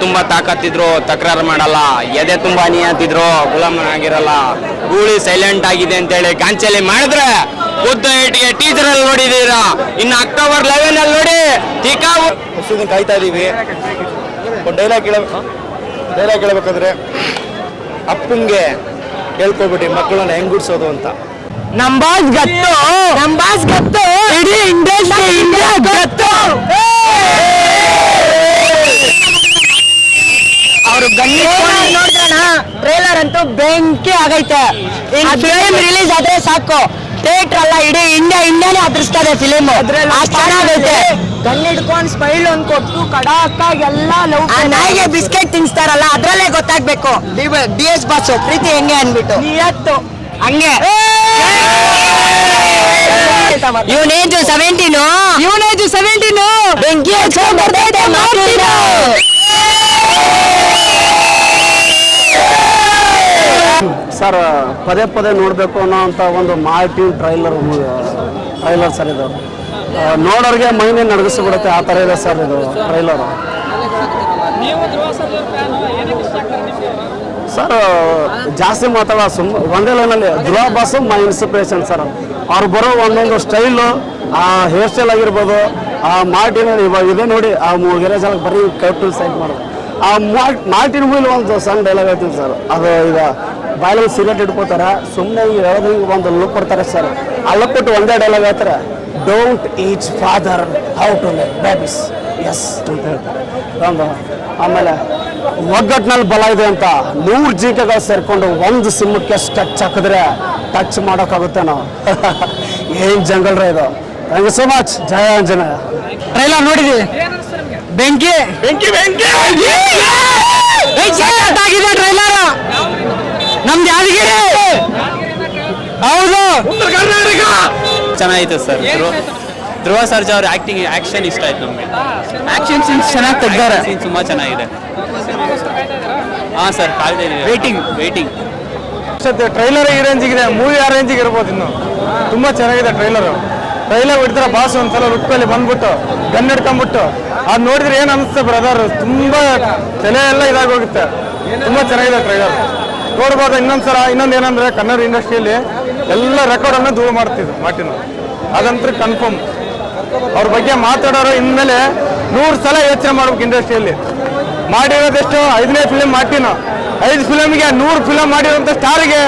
ತುಂಬಾ ತಾಕತ್ತಿದ್ರು ತಕರಾರು ಮಾಡಲ್ಲ. ಎದೆ ತುಂಬಾ ನಿಯಂತಿದ್ರು ಗುಲಾಮನಾಗಿರಲ್ಲ ಗೂಳಿ ಸೈಲೆಂಟ್ ಆಗಿದೆ ಅಂತೇಳಿ ಗಾಂಚಲಿ ಮಾಡಿದ್ರೆ ಉದ್ದ ಏಟಿಗೆ ಟೀಚರ್ ಅಲ್ಲಿ ನೋಡಿದೀರಾ. ಇನ್ನು ಅಕ್ಟೋಬರ್ ಲೆವೆನ್ ಅಲ್ಲಿ ನೋಡಿ ಟೀಕಾ ವರ್ಷದಿಂದ ಕಾಯ್ತಾ ಇದೀವಿ. ಡೈಲಾಗ್ ಕೇಳಬೇಕು ಡೈಲಾಗ್ ಕೇಳಬೇಕಂದ್ರೆ ಅಪ್ಪಂಗೆ ಹೇಳ್ಕೊಬಿಟ್ಟು ಮಕ್ಕಳನ್ನ ಹೆಂಗ್ ಗುಡ್ಸೋದು ಅಂತ. ನಮ್ ಬಾಸ್ ಗತ್ತು ನಮ್ ಬಾಸ್ ಗತ್ತು ಇಡೀ ಇಂಡಸ್ಟ್ರಿ ಇಂಡಿಯಾ ಗತ್ತು ಅವರು ಗಣ್ಣಿ ನೋಡಿದ್ರಣ ಟ್ರೇಲರ್ ಅಂತೂ ಬೆಂಕಿ ಆಗೈತೆ. ಫಿಲಿಮ್ ರಿಲೀಸ್ ಆದ್ರೆ ಸಾಕು. ಥಿಯೇಟರ್ ಅಲ್ಲ ಇಡೀ ಇಂಡಿಯಾ ಇಂಡಿಯಾನೇ ಅದ್ರಿಸ್ತದೆ ಫಿಲಿಮ್ ಚೆನ್ನಾಗೈತೆ. ಕಣ್ಣಿಡ್ಕೊಂಡು ಸ್ಮೈಲ್ ಒಂದ್ ಕೊಟ್ಟು ಕಡಾಕಾಗಿ ಎಲ್ಲ ಲವ್ ನಾಯಿಗೆ ಬಿಸ್ಕೆಟ್ ತಿನ್ಸ್ತಾರಲ್ಲ ಅದ್ರಲ್ಲೇ ಗೊತ್ತಾಗ್ಬೇಕು. ಡಿ ಎಸ್ ಬಾಸು ಪ್ರೀತಿ ಹೆಂಗೆ ಅನ್ಬಿಟ್ಟು ನಿಯತ್ತು. ಹಂಗೆ. ಇವನೇಜು ಸೆವೆಂಟೀನು ಇವನೇಜು ಸೆವೆಂಟೀನು ಬೆಂಕಿ ಹಚ್ಕೊಂಡ್ ಪದೇ ಪದೇ ನೋಡಬೇಕು ಅನ್ನೋ ಅಂತ ಒಂದು ಮಾರ್ಟಿನ್ ಟ್ರೈಲರ್ ಟ್ರೈಲರ್ ಸರ್ ಇದು. ನೋಡೋರಿಗೆ ಮೈನೇ ನಡಗಿಸ್ಬಿಡುತ್ತೆ ಆ ಥರ ಇದೆ ಸರ್ ಇದು ಟ್ರೈಲರು. ಸರ್ ಜಾಸ್ತಿ ಮಾತಾಡೋ ಸುಮ್ ಒಂದೇ ಲೈನಲ್ಲಿ Dhruva boss my inspiration sir. ಅವ್ರು ಬರೋ ಒಂದೊಂದು ಸ್ಟೈಲು ಆ ಹೇರ್ ಸ್ಟೈಲ್ ಆಗಿರ್ಬೋದು ಆ ಮಾರ್ಟಿನ್ ಇವಾಗ ಇದೆ ನೋಡಿ ಆ ಗಿರೇಜ್ ಜಾಲಕ್ಕೆ ಬರೀ ಕೈಟು ಸೈಡ್ ಮಾಡೋದು. ಆ ಮಾರ್ಟ್ ಮಾರ್ಟಿನ್ ಮೂವಿಲಿ ಒಂದು ಸಣ್ಣ ಡೈಲಾಗ್ ಹೇಳ್ತೀನಿ ಸರ್ ಅದು ಈಗ ಬಾಯಲ್ಲಿ ಸಿಗರೇಟ್ ಇಟ್ಕೋತಾರ ಸುಮ್ಮನೆ ಈಗ ಹೇಳೋದು ಒಂದು ಲುಕ್ ಕೊಡ್ತಾರೆ ಸರ್ ಆ ಲುಕ್ ಕೊಟ್ಟು ಒಂದೇ ಡೈಲಾಗ್ ಹೇಳ್ತಾರೆ don't each father how to let babies S ಅಂತ ಹೇಳ್ತಾರೆ ಒಂದು ಆಮೇಲೆ ಒಗ್ಗಟ್ಟಿನಲ್ಲಿ ಬಲ ಇದೆ ಅಂತ ನೂರು ಜಿಂಕೆಗಳು ಸೇರ್ಕೊಂಡು ಒಂದು ಸಿಂಹಕ್ಕೆ ಟಚ್ ಹಾಕಿದ್ರೆ ಟಚ್ ಮಾಡೋಕ್ಕಾಗುತ್ತೆ ನಾವು ಏನು ಜಂಗಲ್ ಇದು thank you so much Jaya Anjaneya trailer ನೋಡಿದ್ವಿ ಬೆಂಕಿ ಬೆಂಕಿ ಬೆಂಕಿ ಟ್ರೈಲರ್ ನಮ್ದು ಯಾದಗಿರಿ. ಹೌದು. ಕರ್ನಾಟಕ. ಚೆನ್ನಾಗಿತ್ತು ಸರ್. ಧ್ರುವ ಸರ್ಜಾ ಅವ್ರ ಆಕ್ಟಿಂಗ್ ಆಕ್ಷನ್ ಇಷ್ಟ ಆಯ್ತು ನಮಗೆ. ಆಕ್ಷನ್ ಸೀನ್ಸ್ ಚೆನ್ನಾಗಿ ತೆಗ್ದಾರೆ. ಸೀನ್ ತುಂಬಾ ಚೆನ್ನಾಗಿದೆ. ಹಾ ಸರ್ ಕಾಯ್ದೆ ವೇಟಿಂಗ್ ವೇಟಿಂಗ್ ವೇಟಿಂಗ್ ಟ್ರೈಲರ್ ಈ ಇದೆ ಮೂವಿ ಆ ರೇಂಜಿಗೆ ಇರ್ಬೋದು ಇನ್ನು. ತುಂಬಾ ಚೆನ್ನಾಗಿದೆ ಟ್ರೈಲರ್ ಟ್ರೈಲರ್ ಬಿಡ್ತಾರ ಬಾಸ್ ಒಂದ್ಸಲ ಲುಕ್ಕಲ್ಲಿ ಬಂದ್ಬಿಟ್ಟು ಗನ್ ಹಿಡ್ಕೊಂಡ್ಬಿಟ್ಟು. ಅದ್ ನೋಡಿದ್ರೆ ಏನ್ ಅನಿಸುತ್ತೆ ಬ್ರದರ್ ತುಂಬಾ ತಲೆ ಎಲ್ಲ ಇದಾಗಿ ಹೋಗುತ್ತೆ. ತುಂಬಾ ಚೆನ್ನಾಗಿದೆ ಟ್ರೈಲರ್ ನೋಡ್ಬೋದು ಇನ್ನೊಂದ್ಸಲ, ಇನ್ನೊಂದು ಏನಂದ್ರೆ ಕನ್ನಡ ಇಂಡಸ್ಟ್ರಿಯಲ್ಲಿ ಎಲ್ಲ ರೆಕಾರ್ಡ್ ಅನ್ನು ದೂರ ಮಾಡ್ತಿದ್ರು ಮಾಟಿನ ಅದಂತೂ ಕನ್ಫರ್ಮ್ ಅವ್ರ ಬಗ್ಗೆ ಮಾತಾಡೋರು ಇನ್ಮೇಲೆ ನೂರು ಸಲ ಯೋಚನೆ ಮಾಡ್ಬೇಕು ಇಂಡಸ್ಟ್ರಿಯಲ್ಲಿ ಮಾಡಿರೋದೆಷ್ಟು? ಐದನೇ ಫಿಲಿಮ್ ಮಾಟಿನ ಐದು ಫಿಲಮ್ಗೆ ನೂರು ಫಿಲಮ್ ಮಾಡಿರೋಂಥ ಸ್ಟಾರಿಗೆ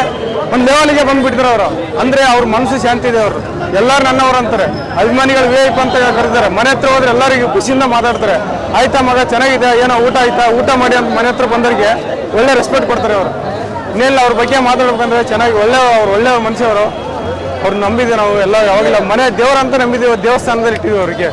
ಒಂದು ಲೆವೆಲ್ಗೆ ಬಂದ್ಬಿಟ್ಟಿದ್ರು ಅವರು. ಅಂದರೆ ಅವ್ರ ಮನಸ್ಸು ಶಾಂತಿ ಇದೆ ಅವರು ಎಲ್ಲರೂ ನನ್ನವರು ಅಂತಾರೆ. ಅಭಿಮಾನಿಗಳು ವಿ ಐ ಅಂತ ಕರೀತಾರೆ. ಮನೆ ಹತ್ರ ಹೋದ್ರೆ ಎಲ್ಲರಿಗೂ ಖುಷಿಯಿಂದ ಮಾತಾಡ್ತಾರೆ. ಆಯ್ತಾ ಮಗ, ಚೆನ್ನಾಗಿದೆ. ಏನೋ ಊಟ ಆಯ್ತಾ? ಊಟ ಮಾಡಿ ಅಂತ ಮನೆ ಹತ್ರ ಬಂದವರಿಗೆ ಒಳ್ಳೆ ರೆಸ್ಪೆಕ್ಟ್ ಕೊಡ್ತಾರೆ ಅವರು. ಇನ್ನೆಲ್ಲ ಅವ್ರ ಬಗ್ಗೆ ಮಾತಾಡ್ಬೇಕಂದ್ರೆ ಚೆನ್ನಾಗಿ ಒಳ್ಳೆ ಅವ್ರು, ಒಳ್ಳೆ ಮನುಷ್ಯವರು ಅವ್ರು ನಂಬಿದ್ದೀವಿ ನಾವು ಎಲ್ಲ ಯಾವಾಗಲೂ. ಮನೆ ದೇವರಂತ ನಂಬಿದ್ದೀವಿ ದೇವಸ್ಥಾನದಲ್ಲಿ ಇಟ್ಟಿದ್ದೀವಿ ಅವ್ರಿಗೆ.